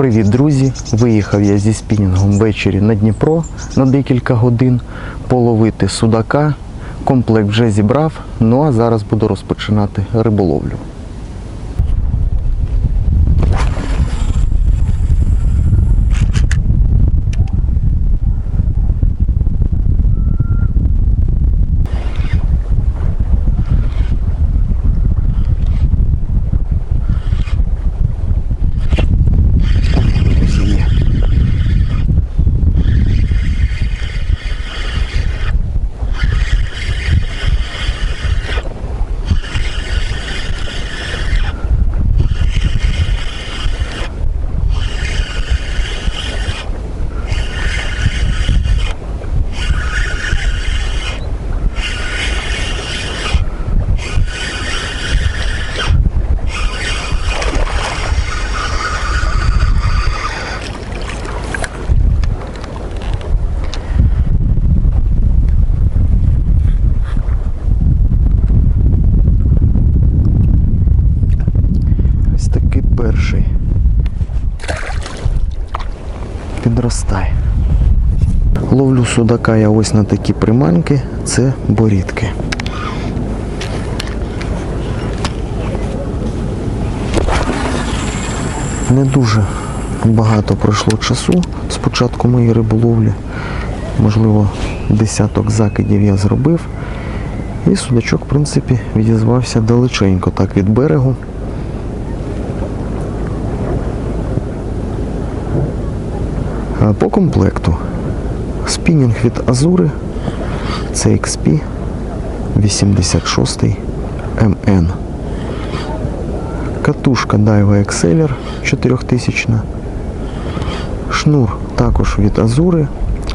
Привіт, друзі! Виїхав я зі спінінгом ввечері на Дніпро на декілька годин половити судака. Комплект вже зібрав, ну а зараз буду розпочинати риболовлю. Є. Ось такий перший. Підростає. Ловлю судака я ось на такі приманки, це борідки. Не дуже багато пройшло часу з початку моєї риболовлі. Можливо, десяток закидів я зробив. І судачок, в принципі, відізвався далеченько так від берегу. По комплекту спінінг від Азури CXP 86 MN. Катушка Daiwa Exceller 4000. Шнур також від Азури.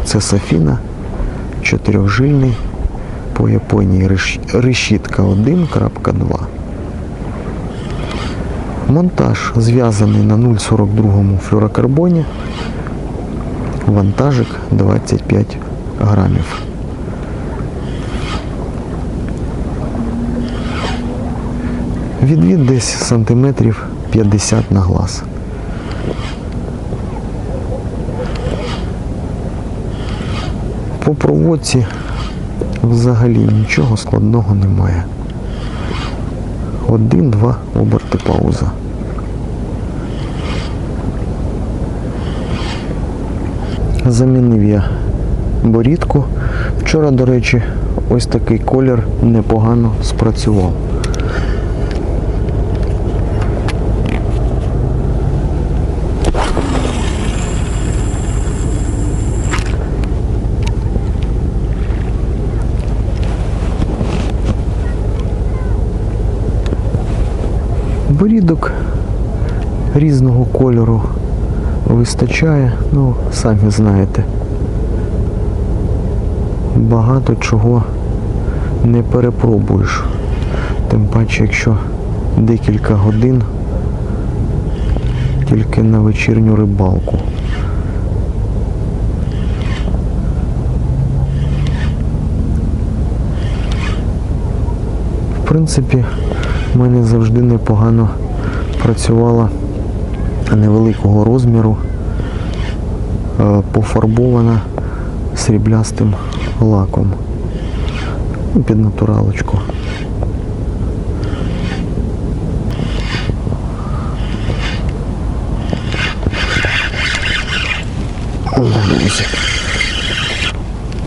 Це Сафіна. Чотирьохжильний. По Японії реш- решітка 1.2. Монтаж зв'язаний на 0,42 флюрокарбоні. Вантажик 25 грамів. Відвід десь сантиметрів 50 на глаз. По проводці взагалі нічого складного немає. Один-два оберти пауза. Замінив я борідку. Вчора, до речі, ось такий колір непогано спрацював. Борідок різного кольору вистачає, ну, самі знаєте. Багато чого не перепробуєш. Тим паче, якщо декілька годин тільки на вечірню рибалку. В принципі, в мене завжди непогано працювала невеликого розміру, пофарбована сріблястим лаком під натуралочку.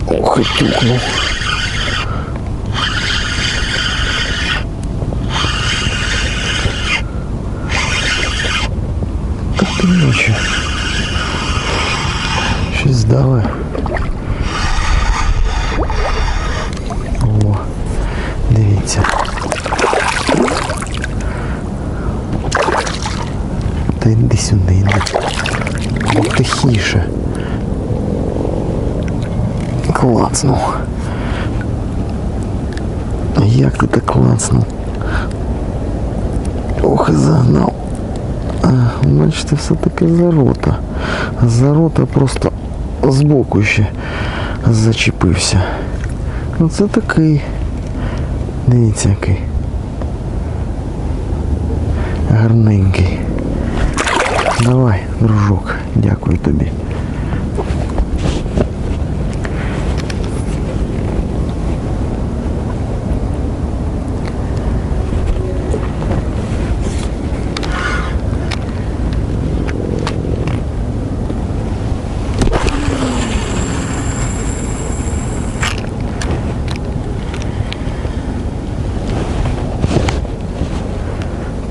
Ох, і тюкнув. Так ти ночі. Давай. О, дивіться. Та йди сюди, йди. Тихіше. Клацнув. Як ти так клацнув? Ох, загнав. А, Бачите, все-таки зарота. Зарота просто збоку ще зачепився. Ну це такий. Дивіться який. Гарненький. Давай, дружок, дякую тобі.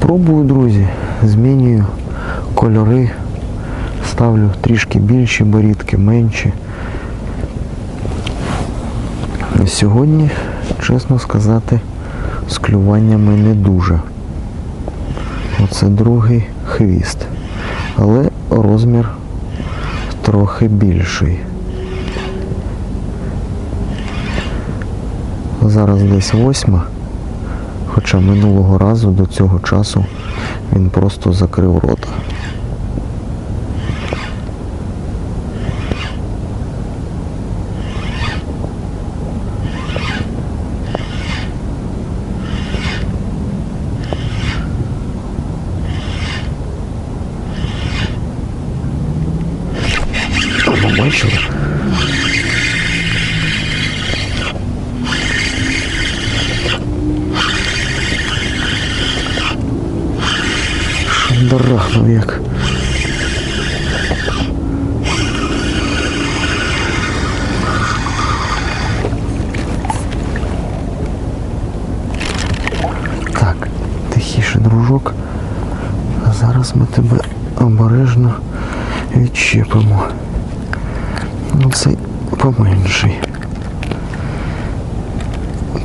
Пробую, друзі, змінюю кольори, ставлю трішки більші борідки, менші. Сьогодні, чесно сказати, з клюваннями не дуже. Оце другий хвіст. Але розмір трохи більший. Зараз десь восьма. Хоча минулого разу до цього часу він просто закрив рота. Поменший.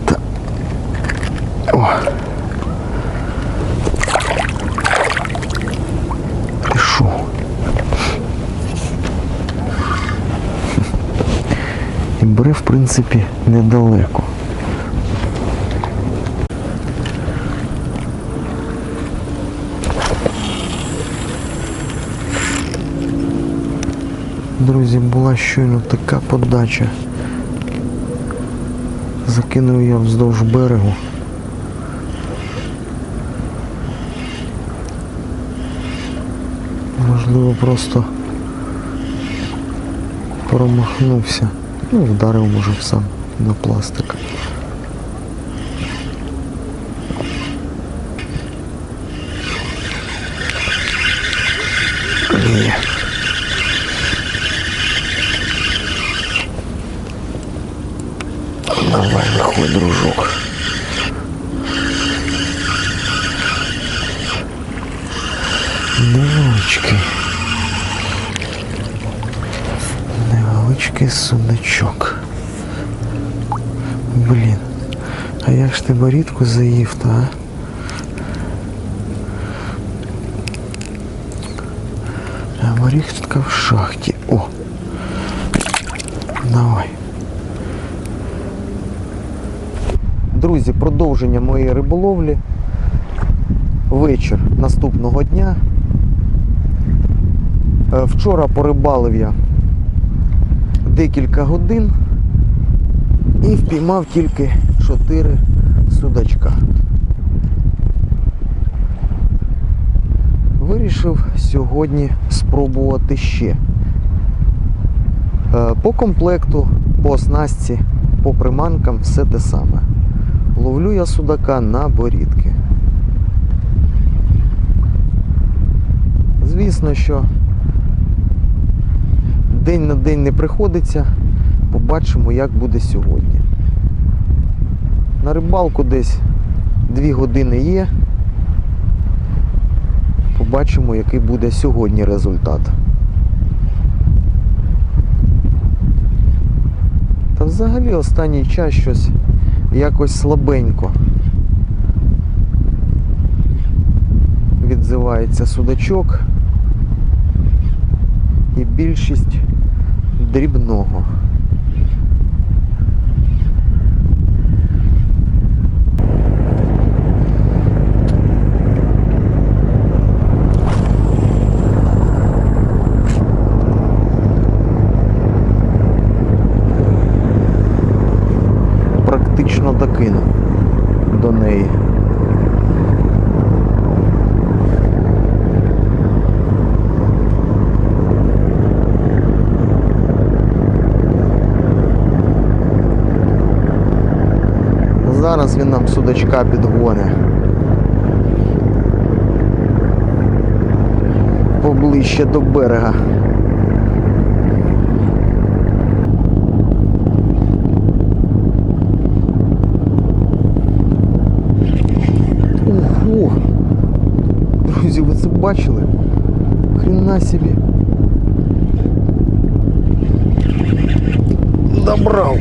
Та. О. Пішов. І бере, в принципі, недалеко. Друзі, була щойно така подача. Закинув я вздовж берегу. Можливо, просто промахнувся. Ну, вдарив, може, сам на пластик. Давай, виходь, дружок. Невеличкий. Невеличкий судачок. Блін. А як ж ти борідку заїв, та? а? А борідка в шахті. О! Давай. Друзі, продовження моєї риболовлі. Вечір наступного дня. Е, Вчора порибалив я декілька годин і впіймав тільки 4 судачка. Вирішив сьогодні спробувати ще. Е, По комплекту, по оснастці, по приманкам все те саме. Ловлю я судака на борідки. Звісно, що день на день не приходиться. Побачимо, як буде сьогодні. На рибалку десь 2 години є. Побачимо, який буде сьогодні результат. Та взагалі останній час щось якось слабенько відзивається судачок і більшість дрібного. точно докину до неї. Зараз він нам судочка підгоне. поближче до берега. Друзі, ви це бачили? Хрена собі. Добрав.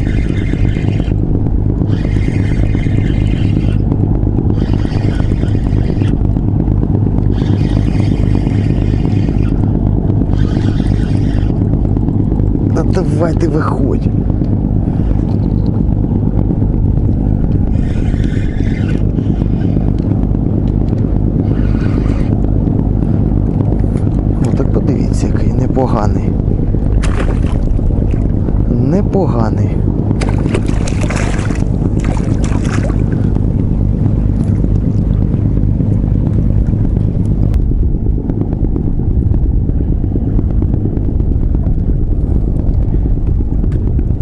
Та давай ти виходь. Ну так подивіться, який непоганий. Непоганий.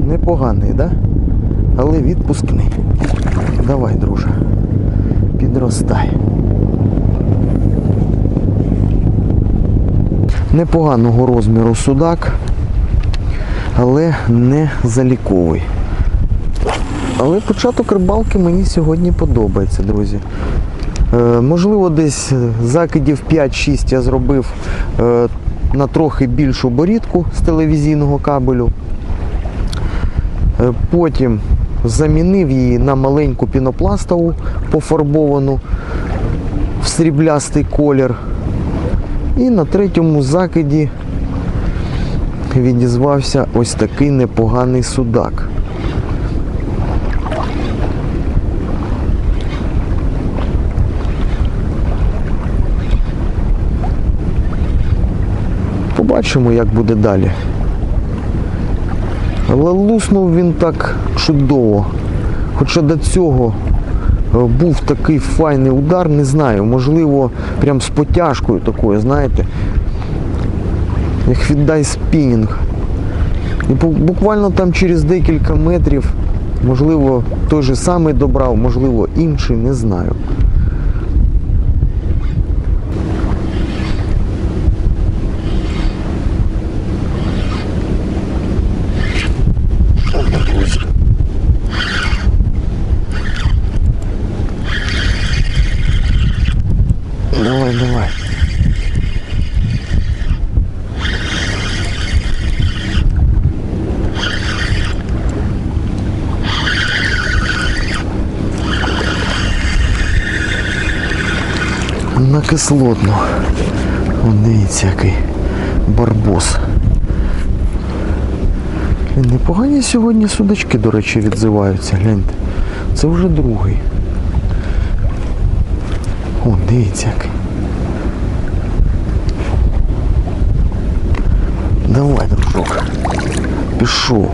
Непоганий, да? Але відпускний. Давай, друже. Підростай. Непоганого розміру судак, але не заліковий. Але початок рибалки мені сьогодні подобається, друзі. Е, можливо, десь закидів 5-6 я зробив е, на трохи більшу борідку з телевізійного кабелю. Е, Потім замінив її на маленьку пінопластову пофарбовану в сріблястий колір. І на третьому закиді відізвався ось такий непоганий судак. Побачимо, як буде далі. Але луснув він так чудово. Хоча до цього був такий файний удар, не знаю, можливо, прям з потяжкою такою, знаєте, як віддай спінінг. І буквально там через декілька метрів, можливо, той же самий добрав, можливо, інший, не знаю. Давай, давай. На кислотну. О, дивіться, який барбос. Непогані сьогодні судачки, до речі, відзиваються. Гляньте. Це вже другий. О, дивіться який. Давай, дружок. Пішов.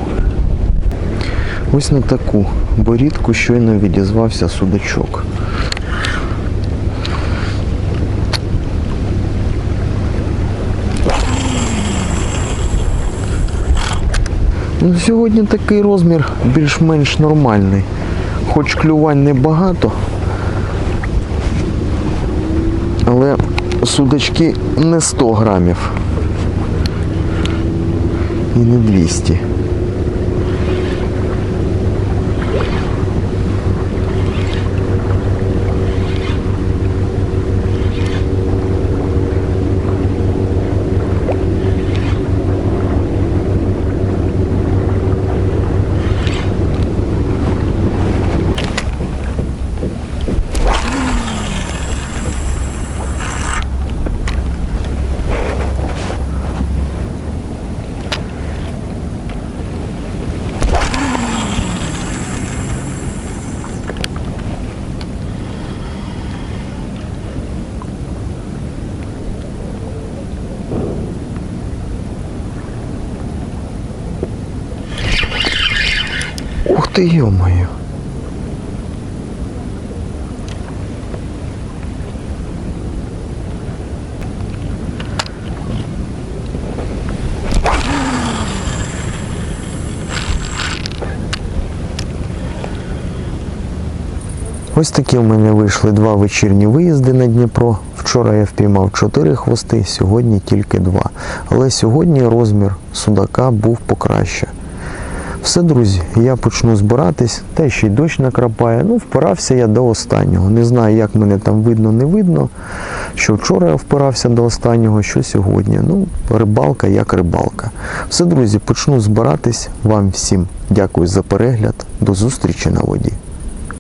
Ось на таку борідку щойно відізвався судачок. Сьогодні такий розмір більш-менш нормальний. Хоч клювань небагато, але судачки не 100 грамів. І не 200. Ти, йо-моє. Ось такі в мене вийшли два вечірні виїзди на Дніпро. Вчора я впіймав чотири хвости, сьогодні тільки два. Але сьогодні розмір судака був покраще. Все, друзі, я почну збиратись, та ще й дощ накрапає. Ну, впирався я до останнього. Не знаю, як мене там видно, не видно. Що вчора я впирався до останнього, що сьогодні. Ну, рибалка як рибалка. Все, друзі, почну збиратись. Вам всім дякую за перегляд. До зустрічі на воді.